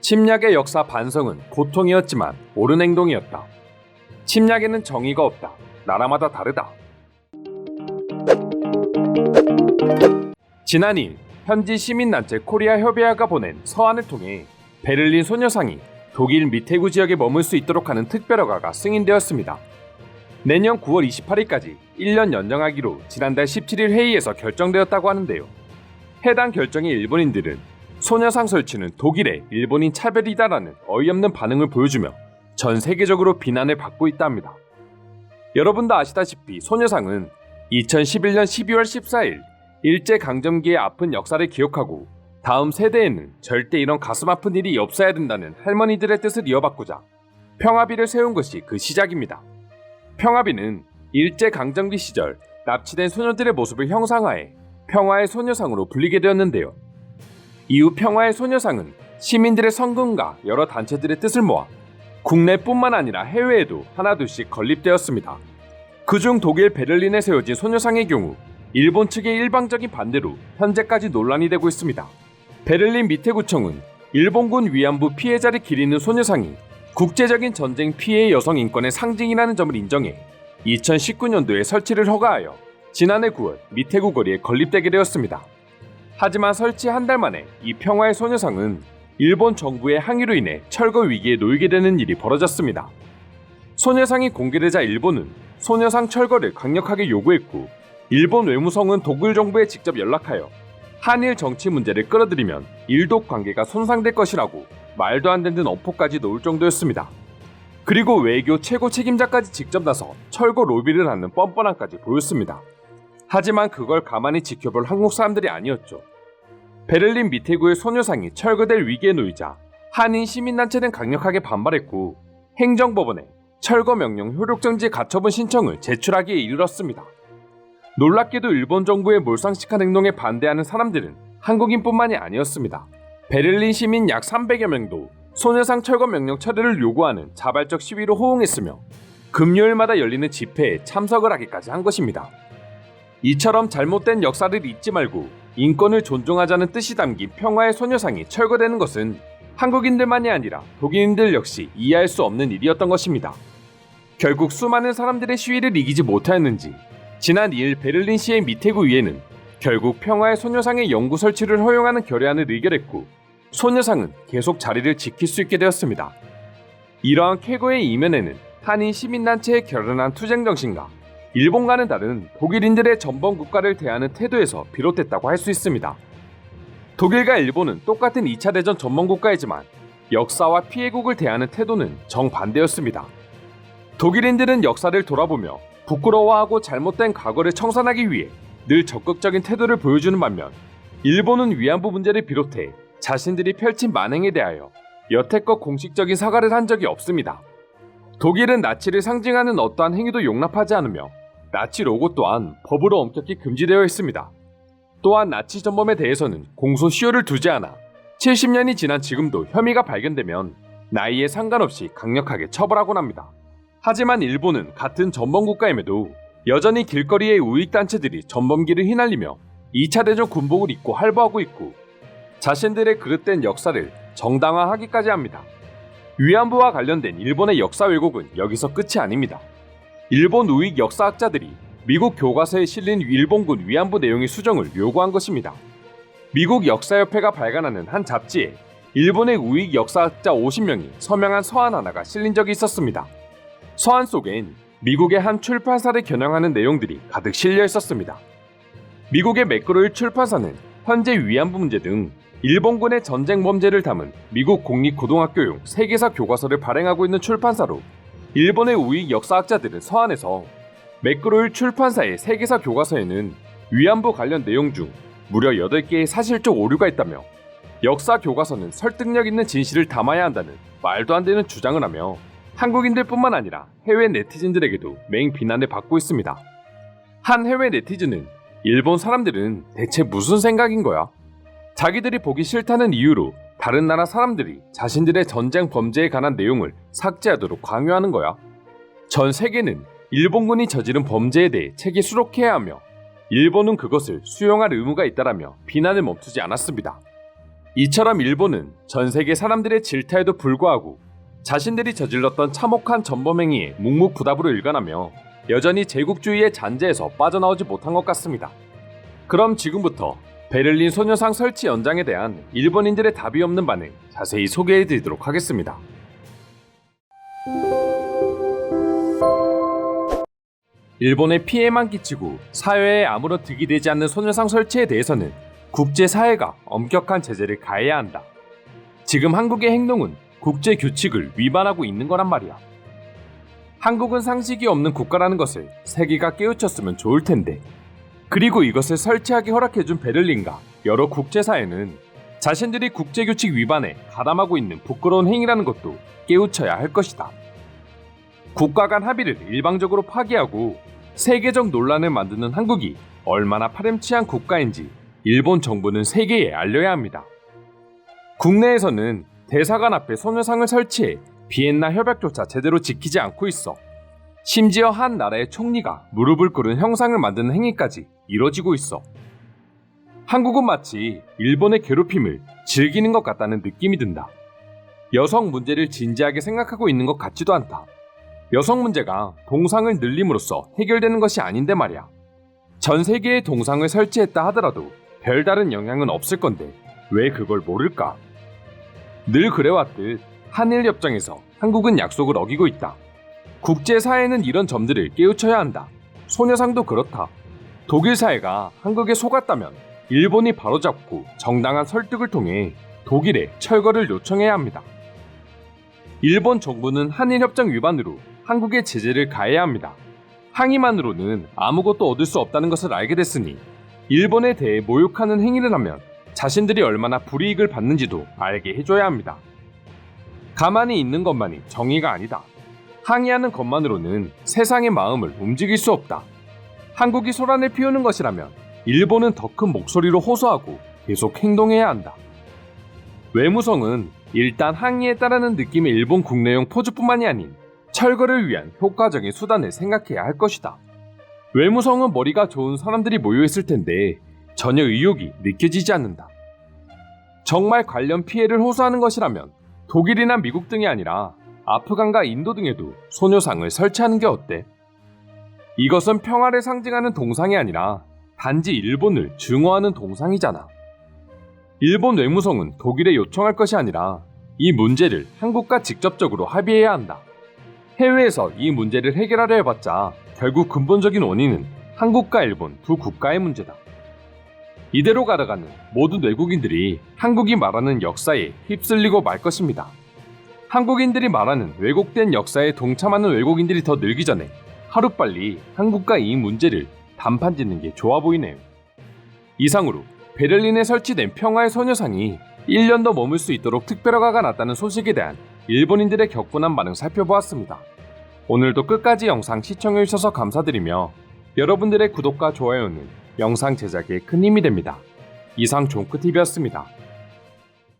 침략의 역사 반성은 고통이었지만 옳은 행동이었다. 침략에는 정의가 없다. 나라마다 다르다. 지난 2일 현지 시민단체 코리아 협의회가 보낸 서한을 통해 베를린 소녀상이 독일 미테구 지역에 머물 수 있도록 하는 특별허가가 승인되었습니다. 내년 9월 28일까지 1년 연장하기로 지난달 17일 회의에서 결정되었다고 하는데요. 해당 결정에 일본인들은 소녀상 설치는 독일의 일본인 차별이다라는 어이없는 반응을 보여주며 전 세계적으로 비난을 받고 있다 합니다. 여러분도 아시다시피 소녀상은 2011년 12월 14일 일제 강점기의 아픈 역사를 기억하고 다음 세대에는 절대 이런 가슴 아픈 일이 없어야 된다는 할머니들의 뜻을 이어받고자 평화비를 세운 것이 그 시작입니다. 평화비는 일제 강점기 시절 납치된 소녀들의 모습을 형상화해 평화의 소녀상으로 불리게 되었는데요. 이후 평화의 소녀상은 시민들의 성금과 여러 단체들의 뜻을 모아 국내뿐만 아니라 해외에도 하나둘씩 건립되었습니다. 그중 독일 베를린에 세워진 소녀상의 경우 일본 측의 일방적인 반대로 현재까지 논란이 되고 있습니다. 베를린 미테구청은 일본군 위안부 피해자를 기리는 소녀상이 국제적인 전쟁 피해 여성 인권의 상징이라는 점을 인정해 2019년도에 설치를 허가하여 지난해 9월 미테구 거리에 건립되게 되었습니다. 하지만 설치 한 달 만에 이 평화의 소녀상은 일본 정부의 항의로 인해 철거 위기에 놓이게 되는 일이 벌어졌습니다. 소녀상이 공개되자 일본은 소녀상 철거를 강력하게 요구했고 일본 외무성은 독일 정부에 직접 연락하여 한일 정치 문제를 끌어들이면 일독 관계가 손상될 것이라고 말도 안 되는 어포까지 놓을 정도였습니다. 그리고 외교 최고 책임자까지 직접 나서 철거 로비를 하는 뻔뻔함까지 보였습니다. 하지만 그걸 가만히 지켜볼 한국 사람들이 아니었죠. 베를린 미테구의 소녀상이 철거될 위기에 놓이자 한인 시민단체는 강력하게 반발했고 행정법원에 철거 명령 효력정지 가처분 신청을 제출하기에 이르렀습니다. 놀랍게도 일본 정부의 몰상식한 행동에 반대하는 사람들은 한국인뿐만이 아니었습니다. 베를린 시민 약 300여 명도 소녀상 철거 명령 처리를 요구하는 자발적 시위로 호응했으며 금요일마다 열리는 집회에 참석을 하기까지 한 것입니다. 이처럼 잘못된 역사를 잊지 말고 인권을 존중하자는 뜻이 담긴 평화의 소녀상이 철거되는 것은 한국인들만이 아니라 독일인들 역시 이해할 수 없는 일이었던 것입니다. 결국 수많은 사람들의 시위를 이기지 못하였는지 지난 2일 베를린 시의 미테구 위에는 결국 평화의 소녀상의 영구 설치를 허용하는 결의안을 의결했고 소녀상은 계속 자리를 지킬 수 있게 되었습니다. 이러한 쾌거의 이면에는 한인 시민단체의 결연한 투쟁 정신과 일본과는 다른 독일인들의 전범 국가를 대하는 태도에서 비롯됐다고 할 수 있습니다. 독일과 일본은 똑같은 2차 대전 전범 국가이지만 역사와 피해국을 대하는 태도는 정반대였습니다. 독일인들은 역사를 돌아보며 부끄러워하고 잘못된 과거를 청산하기 위해 늘 적극적인 태도를 보여주는 반면 일본은 위안부 문제를 비롯해 자신들이 펼친 만행에 대하여 여태껏 공식적인 사과를 한 적이 없습니다. 독일은 나치를 상징하는 어떠한 행위도 용납하지 않으며 나치 로고 또한 법으로 엄격히 금지되어 있습니다. 또한 나치 전범에 대해서는 공소시효를 두지 않아 70년이 지난 지금도 혐의가 발견되면 나이에 상관없이 강력하게 처벌하곤 합니다. 하지만 일본은 같은 전범 국가임에도 여전히 길거리의 우익단체들이 전범기를 휘날리며 2차 대전 군복을 입고 활보하고 있고 자신들의 그릇된 역사를 정당화하기까지 합니다. 위안부와 관련된 일본의 역사 왜곡은 여기서 끝이 아닙니다. 일본 우익 역사학자들이 미국 교과서에 실린 일본군 위안부 내용의 수정을 요구한 것입니다. 미국 역사협회가 발간하는 한 잡지에 일본의 우익 역사학자 50명이 서명한 서한 하나가 실린 적이 있었습니다. 서한 속엔 미국의 한 출판사를 겨냥하는 내용들이 가득 실려 있었습니다. 미국의 매크로일 출판사는 현재 위안부 문제 등 일본군의 전쟁 범죄를 담은 미국 공립고등학교용 세계사 교과서를 발행하고 있는 출판사로 일본의 우익 역사학자들은 서한에서 매크로일 출판사의 세계사 교과서에는 위안부 관련 내용 중 무려 8개의 사실적 오류가 있다며 역사 교과서는 설득력 있는 진실을 담아야 한다는 말도 안 되는 주장을 하며 한국인들뿐만 아니라 해외 네티즌들에게도 맹 비난을 받고 있습니다. 한 해외 네티즌은 일본 사람들은 대체 무슨 생각인 거야? 자기들이 보기 싫다는 이유로 다른 나라 사람들이 자신들의 전쟁 범죄에 관한 내용을 삭제하도록 강요하는 거야. 전 세계는 일본군이 저지른 범죄에 대해 책이 수록해야 하며 일본은 그것을 수용할 의무가 있다라며 비난을 멈추지 않았습니다. 이처럼 일본은 전 세계 사람들의 질타에도 불구하고 자신들이 저질렀던 참혹한 전범행위에 묵묵부답으로 일관하며 여전히 제국주의의 잔재에서 빠져나오지 못한 것 같습니다. 그럼 지금부터 베를린 소녀상 설치 연장에 대한 일본인들의 답이 없는 반응 자세히 소개해 드리도록 하겠습니다. 일본에 피해만 끼치고 사회에 아무런 득이 되지 않는 소녀상 설치에 대해서는 국제사회가 엄격한 제재를 가해야 한다. 지금 한국의 행동은 국제 규칙을 위반하고 있는 거란 말이야. 한국은 상식이 없는 국가라는 것을 세계가 깨우쳤으면 좋을 텐데. 그리고 이것을 설치하기 허락해준 베를린과 여러 국제사회는 자신들이 국제규칙 위반에 가담하고 있는 부끄러운 행위라는 것도 깨우쳐야 할 것이다. 국가 간 합의를 일방적으로 파기하고 세계적 논란을 만드는 한국이 얼마나 파렴치한 국가인지 일본 정부는 세계에 알려야 합니다. 국내에서는 대사관 앞에 소녀상을 설치해 비엔나 협약조차 제대로 지키지 않고 있어 심지어 한 나라의 총리가 무릎을 꿇은 형상을 만드는 행위까지 이뤄지고 있어. 한국은 마치 일본의 괴롭힘을 즐기는 것 같다는 느낌이 든다. 여성 문제를 진지하게 생각하고 있는 것 같지도 않다. 여성 문제가 동상을 늘림으로써 해결되는 것이 아닌데 말이야. 전 세계에 동상을 설치했다 하더라도 별다른 영향은 없을 건데 왜 그걸 모를까? 늘 그래왔듯 한일 협정에서 한국은 약속을 어기고 있다. 국제사회는 이런 점들을 깨우쳐야 한다. 소녀상도 그렇다. 독일 사회가 한국에 속았다면 일본이 바로잡고 정당한 설득을 통해 독일에 철거를 요청해야 합니다. 일본 정부는 한일협정 위반으로 한국에 제재를 가해야 합니다. 항의만으로는 아무것도 얻을 수 없다는 것을 알게 됐으니 일본에 대해 모욕하는 행위를 하면 자신들이 얼마나 불이익을 받는지도 알게 해줘야 합니다. 가만히 있는 것만이 정의가 아니다. 항의하는 것만으로는 세상의 마음을 움직일 수 없다. 한국이 소란을 피우는 것이라면 일본은 더 큰 목소리로 호소하고 계속 행동해야 한다. 외무성은 일단 항의에 따르는 느낌의 일본 국내용 포즈뿐만이 아닌 철거를 위한 효과적인 수단을 생각해야 할 것이다. 외무성은 머리가 좋은 사람들이 모여있을 텐데 전혀 의욕이 느껴지지 않는다. 정말 관련 피해를 호소하는 것이라면 독일이나 미국 등이 아니라 아프간과 인도 등에도 소녀상을 설치하는 게 어때? 이것은 평화를 상징하는 동상이 아니라 단지 일본을 증오하는 동상이잖아. 일본 외무성은 독일에 요청할 것이 아니라 이 문제를 한국과 직접적으로 합의해야 한다. 해외에서 이 문제를 해결하려 해봤자 결국 근본적인 원인은 한국과 일본 두 국가의 문제다. 이대로 가다가는 모든 외국인들이 한국이 말하는 역사에 휩쓸리고 말 것입니다. 한국인들이 말하는 왜곡된 역사에 동참하는 외국인들이 더 늘기 전에 하루빨리 한국과 이 문제를 단판 짓는 게 좋아 보이네요. 이상으로 베를린에 설치된 평화의 소녀상이 1년 더 머물 수 있도록 특별허가가 났다는 소식에 대한 일본인들의 격분한 반응 살펴보았습니다. 오늘도 끝까지 영상 시청해주셔서 감사드리며 여러분들의 구독과 좋아요는 영상 제작에 큰 힘이 됩니다. 이상 종크TV였습니다.